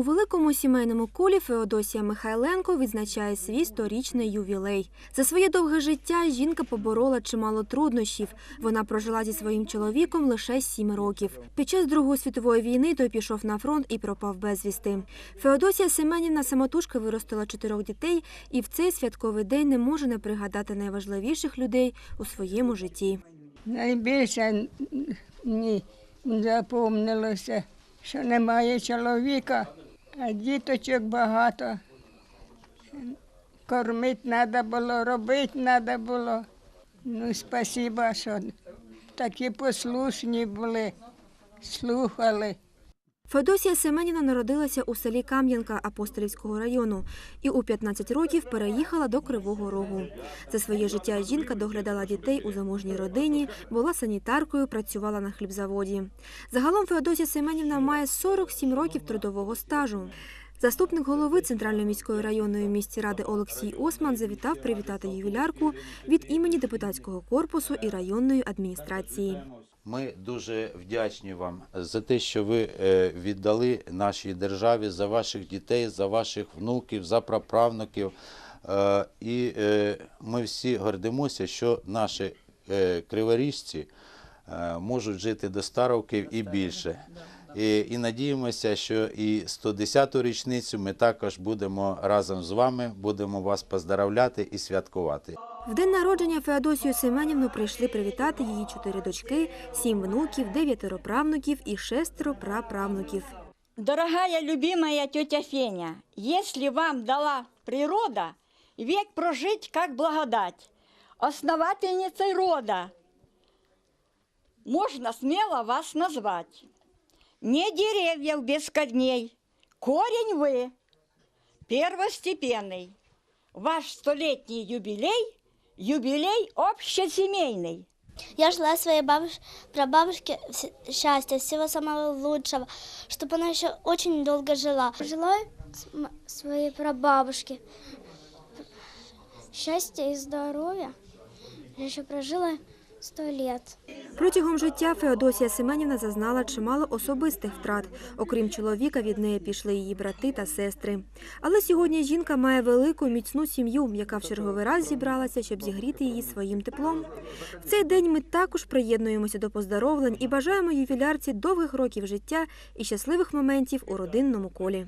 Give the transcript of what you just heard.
У великому сімейному колі Феодосія Михайленко відзначає свій сторічний ювілей. За своє довге життя жінка поборола чимало труднощів. Вона прожила зі своїм чоловіком лише сім років. Під час Другої світової війни той пішов на фронт і пропав безвісти. Феодосія Семенівна самотужки виростила чотирьох дітей і в цей святковий день не може не пригадати найважливіших людей у своєму житті. Найбільше мені запомнилося, що немає чоловіка, а діточок багато. Кормити треба було, робити треба було. Ну, спасіба, що такі послушні були, слухали. Феодосія Семенівна народилася у селі Кам'янка Апостолівського району і у 15 років переїхала до Кривого Рогу. За своє життя жінка доглядала дітей у заможній родині, була санітаркою, працювала на хлібзаводі. Загалом Феодосія Семенівна має 47 років трудового стажу. Заступник голови Центральної міської районної місті ради Олексій Осман завітав привітати ювілярку від імені депутатського корпусу і районної адміністрації. Ми дуже вдячні вам за те, що ви е, віддали нашій державі за ваших дітей, за ваших внуків, за праправнуків. Е, І е, ми всі гордимося, що наші криворіжці можуть жити до 100 років і більше. І, і надіємося, що і 110-ту річницю ми також будемо разом з вами, будемо вас поздравляти і святкувати. В день народження Феодосію Семенівну прийшли привітати її чотири дочки, сім внуків, дев'ятеро правнуків і шестеро праправнуків. Дорогая, любимая тетя Феня, если вам дала природа век прожить как благодать, основательницей рода, можно смело вас назвать. Не деревьев без корней, корень вы, первостепенный. Ваш столетний юбилей – юбилей общесемейный. Я желаю своей бабушке, прабабушке счастья, всего самого лучшего, чтобы она еще очень долго жила. Желаю своей прабабушке счастья и здоровья, Я еще прожила сто лет. Протягом життя Феодосія Семенівна зазнала чимало особистих втрат. Окрім чоловіка, від неї пішли її брати та сестри. Але сьогодні жінка має велику міцну сім'ю, яка в черговий раз зібралася, щоб зігріти її своїм теплом. В цей день ми також приєднуємося до поздоровлень і бажаємо ювілярці довгих років життя і щасливих моментів у родинному колі.